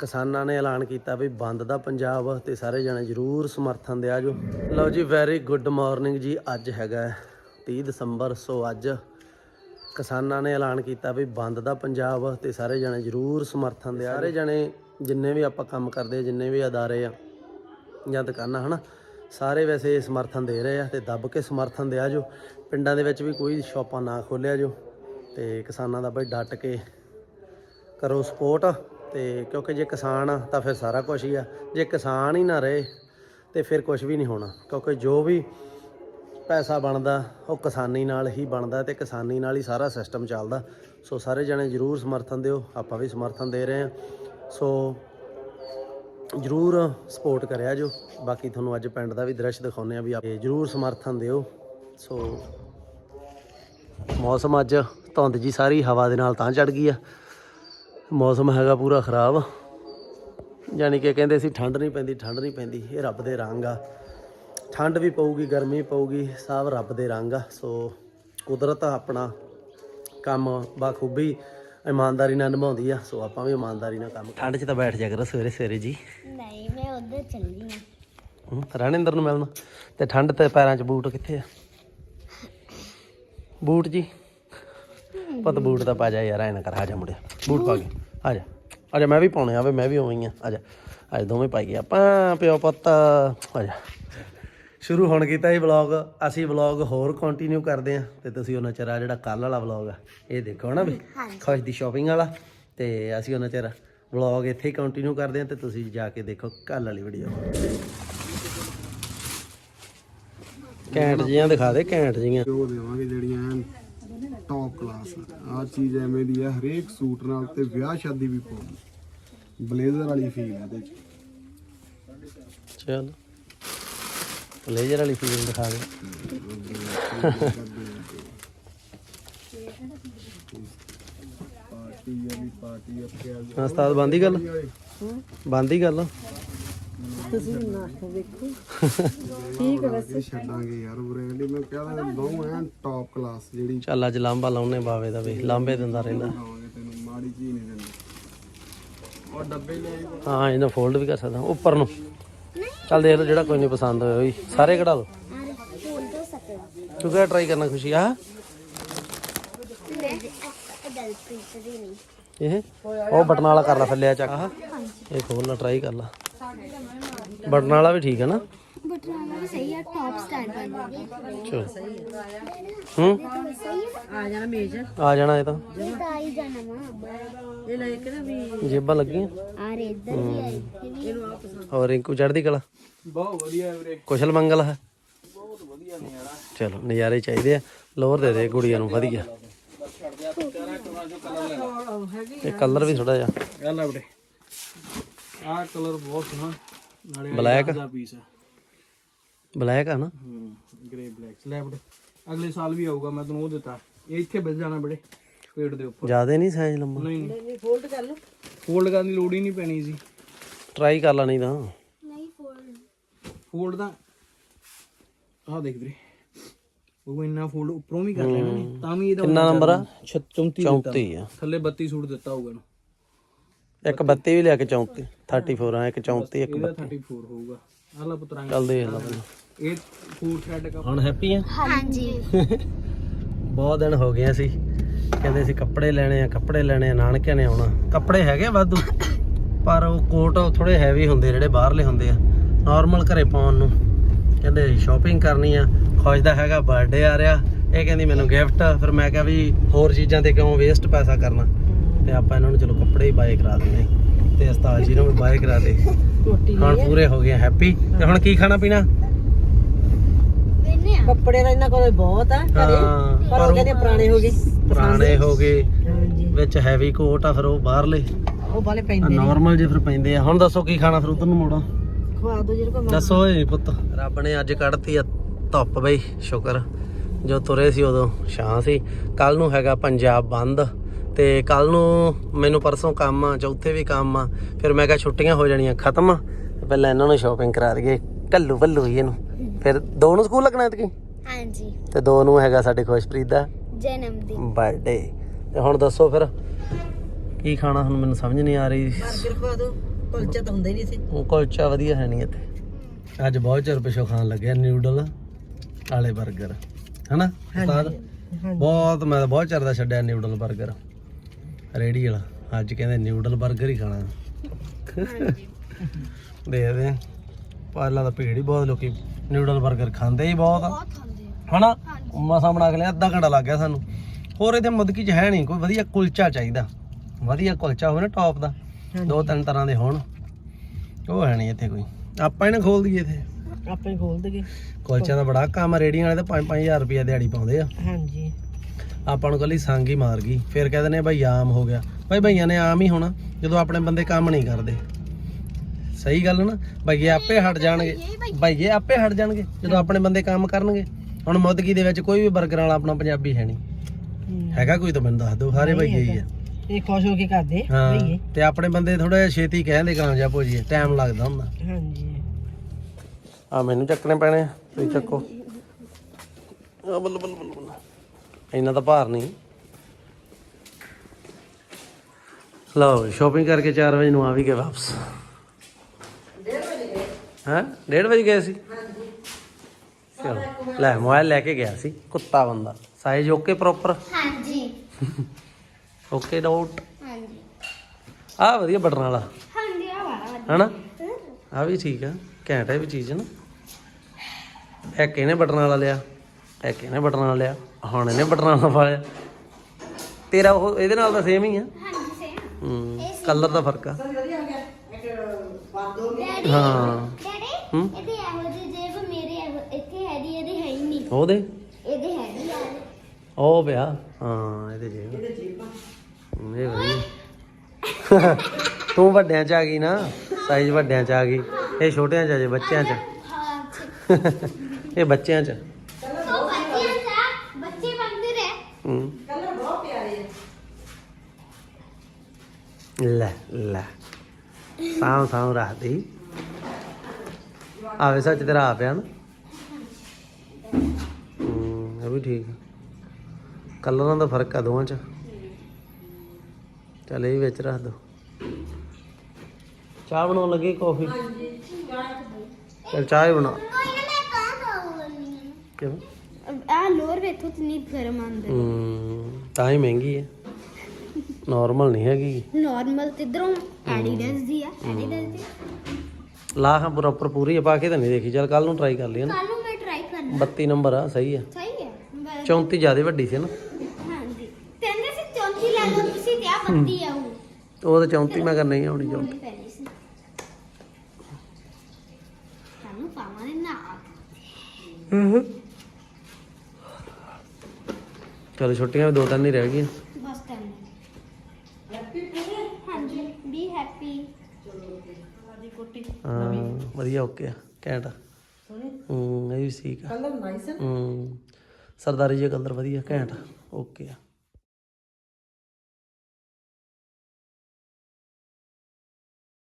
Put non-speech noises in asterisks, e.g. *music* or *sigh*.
ਕਿਸਾਨਾਂ ਨੇ ਐਲਾਨ ਕੀਤਾ ਵੀ ਬੰਦ ਦਾ ਪੰਜਾਬ ਤੇ ਸਾਰੇ ਜਣੇ ਜਰੂਰ ਸਮਰਥਨ ਦਿਆ ਜੋ ਲਓ ਜੀ ਵੈਰੀ ਗੁੱਡ ਮਾਰਨਿੰਗ ਜੀ ਅੱਜ ਹੈਗਾ ਹੈ 30 ਦਸੰਬਰ ਸੋ ਅੱਜ ਕਿਸਾਨਾਂ ਨੇ ਐਲਾਨ ਕੀਤਾ ਵੀ ਬੰਦ ਦਾ ਪੰਜਾਬ ਤੇ ਸਾਰੇ ਜਣੇ ਜਰੂਰ ਸਮਰਥਨ ਦੇ ਸਾਰੇ ਜਣੇ ਜਿੰਨੇ ਵੀ ਆਪਾਂ ਕੰਮ ਕਰਦੇ ਆ, ਜਿੰਨੇ ਵੀ ਅਦਾਰੇ ਆ ਜਾਂ ਦੁਕਾਨਾਂ ਹਨਾ ਸਾਰੇ ਵੈਸੇ ਸਮਰਥਨ ਦੇ ਰਹੇ ਆ ਤੇ ਦੱਬ ਕੇ ਸਮਰਥਨ ਦੇ ਜੋ ਪਿੰਡਾਂ ਦੇ ਵਿੱਚ ਵੀ ਕੋਈ ਸ਼ਾਪਾਂ ਨਾ ਖੋਲਿਆ ਜੋ ਤੇ ਕਿਸਾਨਾਂ ਦਾ ਬਈ ਡਟ ਕੇ ਕਰੋ ਸਪੋਰਟ ਤੇ ਕਿਉਂਕਿ ਜੇ ਕਿਸਾਨ ਆ, ਤਾਂ ਫਿਰ ਸਾਰਾ ਕੁਝ ਹੀ ਆ। ਜੇ ਕਿਸਾਨ ਹੀ ਨਾ ਰਹੇ, ਤੇ ਫਿਰ ਕੁਝ ਵੀ ਨਹੀਂ ਹੋਣਾ। ਕਿਉਂਕਿ ਜੋ ਵੀ ਪੈਸਾ ਬਣਦਾ, ਉਹ ਕਿਸਾਨੀ ਨਾਲ ਹੀ ਬਣਦਾ ਤੇ ਕਿਸਾਨੀ ਨਾਲ ਹੀ ਸਾਰਾ ਸਿਸਟਮ ਚੱਲਦਾ। ਸੋ ਸਾਰੇ ਜਣੇ ਜਰੂਰ ਸਮਰਥਨ ਦਿਓ, ਆਪਾਂ ਵੀ ਸਮਰਥਨ ਦੇ ਰਹੇ ਹਾਂ। ਸੋ ਜਰੂਰ ਸਪੋਰਟ ਕਰਿਆ ਜੋ। ਬਾਕੀ ਤੁਹਾਨੂੰ ਅੱਜ ਪਿੰਡ ਦਾ ਵੀ ਦ੍ਰਿਸ਼ ਦਿਖਾਉਂਦੇ ਆ ਵੀ ਆਪ ਜਰੂਰ ਸਮਰਥਨ ਦਿਓ। ਸੋ ਮੌਸਮ ਅੱਜ ਧੁੰਦ ਜੀ ਸਾਰੀ ਹਵਾ ਦੇ ਨਾਲ ਤਾਂ ਚੜ ਗਈ ਆ। ਮੌਸਮ ਹੈਗਾ ਪੂਰਾ ਖਰਾਬ। ਯਾਨੀ ਕਿ ਕਹਿੰਦੇ ਸੀ ਠੰਡ ਨਹੀਂ ਪੈਂਦੀ ਠੰਡ ਨਹੀਂ ਪੈਂਦੀ ਇਹ ਰੱਬ ਦੇ ਰੰਗ ਆ। ਠੰਡ ਵੀ ਪਊਗੀ ਗਰਮੀ ਪਊਗੀ ਸਭ ਰੱਬ ਦੇ ਰੰਗ ਆ। ਸੋ ਕੁਦਰਤ ਆਪਣਾ ਕੰਮ ਬਾਖੂਬੀ ਇਮਾਨਦਾਰੀ ਨਾਲ ਨਿਭਾਉਂਦੀ ਆ। ਸੋ ਆਪਾਂ ਵੀ ਇਮਾਨਦਾਰੀ ਨਾਲ ਕੰਮ ਠੰਡ 'ਚ ਤਾਂ ਬੈਠ ਜਾ ਕਰੋ ਸਵੇਰੇ ਸਵੇਰੇ ਜੀ। ਨਹੀਂ ਮੈਂ ਉਧਰ ਚੱਲੀ ਹਾਂ ਹੂੰ, ਰਣਿੰਦਰ ਨੂੰ ਮਿਲਣਾ। ਤੇ ਠੰਡ ਤੇ ਪੈਰਾਂ 'ਚ ਬੂਟ ਕਿੱਥੇ ਆ? ਬੂਟ ਜੀ। ਪਤ ਬੂਟ ਤਾਂ ਪਾ ਜਾ ਯਾਰ ਐ ਨਾ ਕਰ ਆ ਜਾ ਮੁੰਡਿਆ। ਬੂਟ ਪਾ ਕੇ। ਆ ਜਾ। ਆ ਜਾ ਮੈਂ ਵੀ ਪਾਉਣੇ ਆਵੇ ਮੈਂ ਵੀ ਉਵੇਂ ਹੀ ਆ ਆ ਜਾ ਅੱਜ ਦੋਵੇਂ ਪਾਈ ਗਏ ਆਪਾਂ ਪਿਓ ਪੁੱਤ। ਆ ਜਾ। ਸ਼ੁਰੂ ਹੋਣ ਕੀਤਾ ਇਹ ਵਲੌਗ। ਅਸੀਂ ਵਲੌਗ ਹੋਰ ਕੰਟੀਨਿਊ ਕਰਦੇ ਆ ਤੇ ਤੁਸੀਂ ਉਹਨਾਂ ਚਿਰ ਆ ਜਿਹੜਾ ਕੱਲ ਵਾਲਾ ਵਲੌਗ ਆ ਇਹ ਦੇਖੋ ਨਾ ਵੀ? ਖੁਸ਼ ਦੀ ਸ਼ਾਪਿੰਗ ਵਾਲਾ। ਤੇ ਅਸੀਂ ਉਹਨਾਂ ਚਿਰ ਵਲੌਗ ਇੱਥੇ ਹੀ ਕੰਟੀਨਿਊ ਕਰਦੇ ਆ ਤੇ ਤੁਸੀਂ ਜਾ ਕੇ ਦੇਖੋ ਕੱਲ ਵਾਲੀ ਵੀਡੀਓ ਕੈਂਟ ਜੀਆਂ ਦਿਖਾ ਦੇ ਕੈਂਟ ਜੀਆਂ। ਉਹ ਦੇਵਾਂਗੇ ਜਿਹੜੀਆਂ ਟੌਪ ਕਲਾਸ ਆ। ਚੀਜ਼ ਐਵੇਂ ਦੀ ਹੈ ਹਰੇਕ ਸੂਟ ਨਾਲ ਤੇ ਵਿਆਹ ਸ਼ਾਦੀ ਵੀ ਪਾਉਣੀ ਬਲੇਜ਼ਰ ਵਾਲੀ ਫੀਲ ਹੈ ਇਹਦੇ ਚ। ਚਲ। ਲੇਜਰ ਵਾਲੀ ਫੀਲਿੰਗ ਦਿਖਾ ਦੇ। ਪਾਰਟੀ ਵਾਲੀ ਪਾਰਟੀ ਹਾਂ ਉਸਤਾਦ ਬੰਦੀ ਗੱਲ? ਬੰਦੀ ਗੱਲ? ਇਹ *laughs* ਛੱਡਾਂਗੇ ਯਾਰ ਉਰੇ। ਵਾਲੀ ਮੈਂ ਕਹਿੰਦਾ ਦੋ ਐਨ ਟੌਪ ਕਲਾਸ ਜਿਹੜੀ ਚੱਲ ਅੱਜ ਲਾਂਬਾ ਲਾਉਨੇ ਬਾਵੇ ਦਾ ਵੀ ਲਾਂਬੇ ਦਿੰਦਾ ਰਹਿੰਦਾ। ਖਾਵਾਂਗੇ ਤੈਨੂੰ ਮਾੜੀ ਚੀਜ਼ ਨਹੀਂ ਦਿੰਦੇ। ਉਹ ਡੱਬੇ ਲੈ ਆਈ। ਹਾਂ ਇਹਨੂੰ ਫੋਲਡ ਵੀ ਕਰ ਸਕਦਾ ਉੱਪਰ ਨੂੰ। ਚੱਲ ਦੇਖ ਲਓ ਜਿਹੜਾ ਕੋਈ ਨਹੀਂ ਪਸੰਦ ਹੋਇਆ ਸਾਰੇ ਕਢਾ ਲਓ। ਤੋਂ ਕਿਹੜਾ ਟਰਾਈ ਕਰਨਾ ਖੁਸ਼ੀ ਆ? ਇਹ? ਉਹ ਬਟਨ ਵਾਲਾ ਕਰ ਲੈ ਥੱਲੇ ਚੱਕ। ਇਹ ਖੋਲ ਲਾ ਟਰਾਈ ਕਰ ਲਾ। ਬਟਨ ਵਾਲਾ ਵੀ ਠੀਕ ਹੈ ਨਾ? ਬਟ ਵਾਲਾ ਵੀ ਸਹੀ ਹੈ ਟੌਪ ਸਟਾਈਲ ਜਾਂਦਾ ਚਲੋ। ਹੂੰ? ਆ ਜਾਣਾ ਮੇਜ ਆ ਜਾਣਾ ਇਹ ਤਾਂ। ਇਹ ਤਾਂ ਆਈ ਜਾਣਾ ਵਾ। ਇਹ ਲੈ ਕੇ ਨਾ ਵੀ ਜੇਬਾਂ ਲੱਗੀਆਂ। ਆਰੇ ਇੱਧਰ ਵੀ ਆਈ ਇਹ ਵੀ ਇਹਨੂੰ ਆ ਪਸੰਦ। ਔਰ ਰਿੰਕੂ ਚੜ੍ਹਦੀ ਕਲਾ? ਬਹੁਤ ਵਧੀਆ ਵੀਰੇ। ਕੁਸ਼ਲ ਮੰਗਲ ਹੈ। ਚਲੋ ਨਜ਼ਾਰੇ ਚਾਹੀਦੇ ਆ। ਲੋਰ ਦੇ ਦੇ ਕੁੜੀਆਂ ਨੂੰ ਵਧੀਆ। ਇਹ ਕਲਰ ਵੀ ਥੋੜਾ ਜਿਹਾ। ਇਹ ਲੈ ਵੀਰੇ। ਆਹ ਕਲਰ ਬਹੁਤ ਸੋਹਣਾ। ਨਾਲੇ ਬਲੈਕ ਦਾ ਪੀਸ ਹੈ। ਬਲੈਕ ਆ ਨਾ? ਹੂੰ ਗ੍ਰੇ ਬਲੈਕ ਵੀਰੇ ਅਗਲੇ ਸਾਲ ਵੀ ਆਊਗਾ ਮੈਂ ਤੈਨੂੰ ਉਹ ਦਿੱਤਾ। ਇਹ ਇੱਥੇ ਮਿਲ ਜਾਣਾ ਵੀਰੇ ਪੇੜ ਦੇ ਉੱਪਰ। ਜਿਆਦੇ ਨਹੀਂ ਸਾਈਜ਼ ਲੰਮਾ? ਨਹੀਂ। ਨਹੀਂ ਫੋਲਡ ਕਰ ਲਓ। ਫੋਲਡ ਕਰਨ ਦੀ ਲੋੜ ਹੀ ਨਹੀਂ ਪੈਣੀ ਸੀ ਟਰਾਈ ਕਰ ਲਾ ਨਹੀਂ ਤਾਂ ਨਹੀਂ। ਫੋਨ ਫੋਲਡ ਦਾ ਆਹ ਦੇਖ ਵੀਰੇ। ਉਹ ਇੰਨਾ ਫੋਲਡ ਉੱਪਰੋਂ ਵੀ ਕਰ ਲੈਣਾ ਨੇ ਤਾਂ ਵੀ ਇਹਦਾ ਕਿੰਨਾ ਨੰਬਰ ਆ? 34 34 ਆ। ਥੱਲੇ 32 ਸੂਟ ਦਿੱਤਾ ਹੋਊਗਾ ਇਹਨੂੰ। ਇੱਕ 32 ਵੀ ਲਿਆ ਕੇ 34 34 ਆ ਇੱਕ 34 ਇੱਕ ਇਹਦਾ 34 ਹੋਊਗਾ। ਆਹ ਲਾ ਪੁੱਤਰਾ ਚੱਲ ਦੇਖ ਲਾ ਪਹਿਲਾਂ। ਇਹ ਫੋਰ ਥ੍ਰੈਡ ਕਾ ਹੁਣ ਹੈਪੀ ਆ? ਹਾਂਜੀ। *laughs* ਬਹੁਤ ਦਿਨ ਹੋ ਗਏ ਸੀ ਕਹਿੰਦੇ ਸੀ ਕੱਪੜੇ ਲੈਣੇ ਆ ਕੱਪੜੇ ਲੈਣੇ ਆ ਨਾਨਕਿਆਂ ਨੇ ਆਉਣਾ। ਕੱਪੜੇ ਹੈਗੇ ਵਾਧੂ ਪਰ ਉਹ ਕੋਟ ਥੋੜੇ ਹੈਵੀ ਹੁੰਦੇ ਜਿਹੜੇ ਬਾਹਰਲੇ ਹੁੰਦੇ ਆ। ਨਾਰਮਲ ਘਰੇ ਪਾਉਣ ਨੂੰ। ਕਹਿੰਦੇ ਸ਼ਾਪਿੰਗ ਕਰਨੀ ਆ। ਖੁਸ਼ ਦਾ ਹੈਗਾ ਬਰਥਡੇ ਆ ਰਿਹਾ। ਇਹ ਕਹਿੰਦੀ ਮੈਨੂੰ ਗਿਫਟ ਫਿਰ ਮੈਂ ਕਿਹਾ ਵੀ ਹੋਰ ਚੀਜ਼ਾਂ ਤੇ ਕਿਉਂ ਵੇਸਟ ਪੈਸਾ ਕਰਨਾ? ਤੇ ਆਪਾਂ ਇਹਨਾਂ ਨੂੰ ਚਲੋ ਕੱਪੜੇ ਹੀ ਬਾਏ ਕਰਾ ਦਿੰਦੇ। ਤੇ ਉਸਤਾਦ ਜੀ ਨੂੰ ਵੀ ਬਾਏ ਕਰਾ ਦੇ। ਰੋਟੀ ਹੁਣ ਪੂਰੇ ਹੋ ਗਏ ਹੈਪੀ ਤੇ ਹੁਣ ਕੀ ਖਾਣਾ ਪੀਣਾ? ਵੇਨੇ ਆ। ਕੱਪੜੇ ਦਾ ਇਹਨਾਂ ਕੋਲ ਬਹੁਤ ਆ ਘਰੇ ਹਾਂ ਪਰ ਉਹ ਕਹਿੰਦੇ ਪੁਰਾਣੇ ਹੋ ਗਏ। ਪੁਰਾਣੇ ਹੋ ਗਏ। ਹਾਂਜੀ। ਵਿੱਚ ਹੈਵੀ ਕੋਟ ਆ ਫਿਰ ਉਹ ਬਾਹਰਲੇ। ਉਹ ਵਾਲੇ ਪੈਂਦੇ ਨੇ। ਨਾਰਮਲ ਜੇ ਫਿਰ ਪੈਂਦੇ ਆ। ਹੁਣ ਦੱਸੋ ਕੀ ਖਾਣਾ ਫਿਰ ਉਧਰ ਨੂੰ ਮੋੜੋ। ਖਵਾ ਦੋ ਜਿਹੜੇ ਕੋ ਦੱਸੋ ਓਏ ਪੁੱਤ। ਰੱਬ ਨੇ ਅੱਜ ਕੱਢਤੀ ਆ ਧੁੱਪ ਬਈ ਸ਼ੁਕਰ। ਜੋ ਤੁਰੇ ਸੀ ਉਦੋਂ ਛਾਂ ਸੀ। ਕੱਲ ਨੂੰ ਹੈਗਾ ਪੰਜਾਬ ਬੰਦ। ਤੇ ਕੱਲ ਨੂੰ ਮੈਨੂੰ ਪਰਸੋਂ ਕੰਮ ਆ ਚੌਥੇ ਵੀ ਕੰਮ ਆ। ਫਿਰ ਮੈਂ ਕਿਹਾ ਛੁੱਟੀਆਂ ਹੋ ਜਾਣੀਆਂ ਖਤਮ ਪਹਿਲਾਂ ਇਹਨਾਂ ਨੂੰ ਸ਼ਾਪਿੰਗ ਕਰਾ ਦਈਏ। ਕੱਲੂ ਹੀ ਇਹਨੂੰ। ਫਿਰ ਦੋ ਨੂੰ ਸਕੂਲ ਲੱਗਣਾ ਇਤਕੀ ਹਾਂਜੀ। ਤੇ ਦੋ ਨੂੰ ਹੈਗਾ ਸਾਡੇ ਖੁਸ਼ਪ੍ਰੀਤ ਦਾ। ਜਨਮ ਦਿਨ। ਬਰਥਡੇ ਤੇ ਹੁਣ ਦੱਸੋ ਫਿਰ ਕੀ ਖਾਣਾ ਹੁਣ ਮੈਨੂੰ ਸਮਝ ਨਹੀਂ ਆ ਰਹੀ। ਬਰਗਰ ਖਵਾ ਦੋ ਕੁਲਚਾ ਤਾਂ ਹੁੰਦਾ ਹੀ ਨਹੀਂ ਸੀ ਉਹ ਕੁਲਚਾ ਵਧੀਆ ਹੈ ਨਹੀਂ ਇੱਥੇ। ਅੱਜ ਬਹੁਤ ਚਿਰ ਪਿਛੋਂ ਖਾਣ ਲੱਗਿਆ ਨਿਊਡਲ ਵਾਲੇ 버ਗਰ ਹਨਾ ਬਹੁਤ ਮੈਂ ਤਾਂ ਬਹੁਤ ਚਿਰ ਦਾ ਛੱਡਿਆ ਨਿਊਡਲ 버ਗਰ ਰੇੜੀ ਵਾਲਾ। ਅੱਜ ਕਹਿੰਦੇ ਨਿਊਡਲ 버ਗਰ ਹੀ ਖਾਣਾ। ਦੇਖਦੇ ਆ। ਪਹਿਲਾਂ ਤਾਂ ਭੀੜ ਹੀ ਬਹੁਤ ਲੋਕੀ ਨਿਊਡਲ 버ਗਰ ਖਾਂਦੇ ਹੀ ਬਹੁਤ। ਆ ਬਹੁਤ ਖਾਂਦੇ ਆ। ਹਨਾ? ਮਸਾਂ ਬਣਾ ਕੇ ਲਿਆ ਅੱਧਾ ਘੰਟਾ ਲੱਗ ਗਿਆ ਸਾਨੂੰ। ਹੋਰ ਇੱਥੇ ਮੁਦਕੀ ਚ ਹੈ ਨਹੀਂ ਕੋਈ ਵਧੀਆ ਕੁਲਚਾ ਚਾਹੀਦਾ। ਵਧੀਆ ਕੁਲਚਾ ਹੋਵੇ ਨਾ ਟੌਪ ਦਾ। ਦੋ ਤਿੰਨ ਤਰ੍ਹਾਂ ਦੇ ਹੋਣ। ਉਹ ਹੈ ਨਹੀਂ ਇੱਥੇ ਕੋਈ। ਆਪਾਂ ਇਹਨਾਂ ਖੋਲ ਦਈਏ ਇੱਥੇ। ਆਪੇ ਖੋਲ ਦਗੇ ਕੁਲਚਿਆਂ ਦਾ ਬੜਾ ਕੰਮ ਰੇੜੀਆਂ ਵਾਲੇ ਤਾਂ 5-5000 ਰੁਪਏ ਦਿਹਾੜੀ ਪਾਉਂਦੇ ਆ। ਹਾਂਜੀ। ਆਪਾਂ ਨੂੰ ਕੱਲੀ ਸੰਗ ਹੀ ਮਾਰ ਗਈ। ਫਿਰ ਕਹਿੰਦੇ ਨੇ ਭਾਈ ਆਮ ਹੋ ਗਿਆ। ਭਾਈ ਭਈਆਂ ਨੇ ਆਮ ਹੀ ਹੋਣਾ ਜਦੋਂ ਆਪਣੇ ਬੰਦੇ ਕੰਮ ਨਹੀਂ ਕਰਦੇ। ਸਹੀ ਗੱਲ ਨਾ? ਭਈਏ ਆਪੇ ਹਟ ਜਾਣਗੇ ਭਈਏ ਆਪੇ ਹਟ ਜਾਣਗੇ ਜਦੋਂ ਆਪਣੇ ਬੰਦੇ ਕੰਮ ਕਰਨਗੇ ਹੁਣ ਮੁੱਦਕੀ ਦੇ ਵਿੱਚ ਕੋਈ ਵੀ 버ਗਰ ਵਾਲਾ ਆਪਣਾ ਪੰਜਾਬੀ ਹੈ ਨਹੀਂ। ਹੈਗਾ ਕੋਈ ਤਾਂ ਮੈਨੂੰ ਦੱਸ ਦਿਓ ਸਾਰੇ ਭਈਏ ਹੀ ਆ। ਇਹ ਖੁਸ਼ ਹੋ ਕੇ ਕਰਦੇ ਹਾਂ ਤੇ ਆਪਣੇ ਬੰਦੇ ਥੋੜਾ ਛੇਤੀ ਕਹਿੰਦੇ ਕਾਮਯਾਬ ਹੋ ਜੀਏ ਟਾਈਮ ਲੱਗਦਾ ਹੁੰਦਾ। ਹਾਂਜੀ। ਆ ਮੈਨੂੰ ਚੱਕਣੇ ਪੈਣੇ ਤੁਸੀਂ ਚੱਕੋ। ਆ ਬੱਲ ਬੱਲ ਬੱਲ ਬੱਲ। ਇੰਨਾ ਤਾਂ ਭਾਰ ਨਹੀਂ। ਲਓ ਸ਼ਾਪਿੰਗ ਕਰਕੇ 4 ਵਜੇ ਨੂੰ ਆ ਵੀ ਗਏ ਵਾਪਸ। ਹਾਂ? 1:30 ਵਜੇ ਗਏ ਸੀ? ਚਲੋ ਲੈ ਮੋਬਾਈਲ ਲੈ ਕੇ ਗਿਆ ਸੀ ਕੁੱਤਾ ਬੰਦਾ। ਸਾਈਜ਼ ਓਕੇ ਪ੍ਰੋਪਰ ਹਾਂਜੀ। ਓਕੇ ਡਾਊਟ ਹਾਂਜੀ। ਆ ਵਧੀਆ ਬਟਨ ਵਾਲਾ। ਹਾਂਜੀ ਆ ਵਾਲਾ ਵਧੀਆ। ਹਨਾ? ਆ ਵੀ ਠੀਕ ਆ ਘੈਂਟ ਹੈ ਵੀ ਚੀਜ਼ ਨਾ ਇੱਕ ਇਹਨੇ ਬਟਨ ਵਾਲਾ ਲਿਆ। ਇੱਕ ਇਹਨੇ ਬਟਨ ਵਾਲਾ ਲਿਆ ਹੁਣ ਇਹਨੇ ਬਟਨ ਵਾਲਾ ਪਾਇਆ ਤੇਰਾ ਉਹ ਇਹਦੇ ਨਾਲ ਤਾਂ ਸੇਮ ਹੀ ਆ। ਹਾਂਜੀ ਸੇਮ ਹੂੰ ਕਲਰ ਦਾ ਫ਼ਰਕ ਆ। ਹਾਂ ਡੈਡੀ ਹੂੰ? ਇਹਦੇ ਇਹੋ ਜਿਹੇ ਜੇਬ ਮੇਰੇ ਇਹੋ- ਇੱਥੇ ਹੈ ਦੀ ਇਹਦੇ ਹੈ ਹੀ ਨਹੀਂ। ਉਹਦੇ? ਇਹਦੇ ਹੈ ਦੀ ਯਾਰ ਉਹ ਪਿਆ? ਹਾਂ ਇਹਦੇ ਜੇ। ਇਹ ਵਧੀਆ। ਤੂੰ ਵੱਡਿਆਂ ਚ ਆ ਗਈ ਨਾ ਸਾਈਜ਼ ਵੱਡਿਆਂ ਚ ਆ ਗਈ। ਇਹ ਛੋਟਿਆਂ ਚ ਅਜੇ ਬੱਚਿਆਂ ਚ? ਹਾਂ ਇਹ ਬੱਚਿਆਂ ਚ ਸੋ ਬੱਚਿਆਂ ਦਾ ਬੱਚੇ ਬਣਦੇ ਰਹੇ ਹੂੰ ਕਲਰ ਬਹੁਤ ਪਿਆਰੇ ਆ ਲੈ ਲੈ। ਸਾਂ ਸਾਂ ਰੱਖਦੀ ਆਵੇ ਸੱਚ ਤੇਰਾ ਆ ਪਿਆ ਨਾ। ਹੂੰ ਇਹ ਵੀ ਠੀਕ ਆ। ਕਲਰਾਂ ਦਾ ਫ਼ਰਕ ਆ ਦੋਵਾਂ ਚ। ਚੱਲ ਇਹ ਵਿੱਚ ਰੱਖ ਦੋ। ਚਾਹ ਬਣਾਉਣ ਲੱਗੀ ਕਾਫੀ? ਚਲ ਚਾਹ ਹੀ ਬਣਾ। ਕੋਈ ਨਾ ਮੈਂ ਕਾਂ ਬੋਲਣੀ ਕਿਉਂ? ਆ ਲੋਰ ਵੇਖੋ ਕਿੰਨੀ ਗਰਮ ਆਂਦਾ ਹੂੰ ਤਾਂ ਹੀ ਮਹਿੰਗੀ ਹੈ ਨਾਰਮਲ ਨਹੀਂ ਹੈਗੀ। ਨਾਰਮਲ ਤੇ ਇਧਰੋਂ ਐਡੀਡਾਸ ਦੀ ਆ ਐਡੀਡਾਸ ਦੀ। ਲਾ ਹਾਂ ਪ੍ਰੋਪਰ ਪੂਰੀ ਆ, ਪਾ ਕੇ ਤਾਂ ਨਹੀਂ ਦੇਖੀ। ਚੱਲ ਕੱਲ ਨੂੰ ਟਰਾਈ ਕਰ ਲਈ ਨਾ। ਕੱਲ ਨੂੰ ਮੈਂ ਟਰਾਈ ਕਰਨਾ। 32 ਨੰਬਰ ਆ ਸਹੀ ਆ। ਸਹੀ ਹੈ ਬਸ- 34 ਜ਼ਿਆਦਾ ਵੱਡੀ ਸੀ ਨਾ। ਹਾਂਜੀ। ਕਹਿੰਦੇ ਸੀ ਚੌਂਤੀ ਲੈ ਲਓ ਤੁਸੀਂ ਤੇ ਆ ਬੱਤੀ ਆ ਉਹ। ਉਹ ਤਾਂ 34 ਮੈਂ ਕਰ ਨਹੀਂ ਆਉਣੀ 34 ਹੋਣੀ ਸੀ। ਸਾਨੂੰ ਪਾਵਾਂ ਨਾ ਚਲੋ ਛੁੱਟੀਆਂ ਵੀ ਦੋ ਤਿੰਨ ਹੀ ਰਹਿ ਗਈਆਂ ਬਸ ਟਾਈਮ ਹਾਂਜੀ ਬੀ ਹੈਪੀ ਹਾਂ ਵਧੀਆ ਓਕੇ ਆ ਘੈਂਟ ਆ। ਸੋਹਣੇ? ਹੂੰ ਇਹ ਵੀ ਠੀਕ ਆ। ਕਲਰ ਨਾਈਸ ਹੈ ਹੂੰ ਸਰਦਾਰੀ ਜਿਹਾ ਕਲਰ ਵਧੀਆ ਘੈਂਟ ਆ ਓਕੇ ਆ।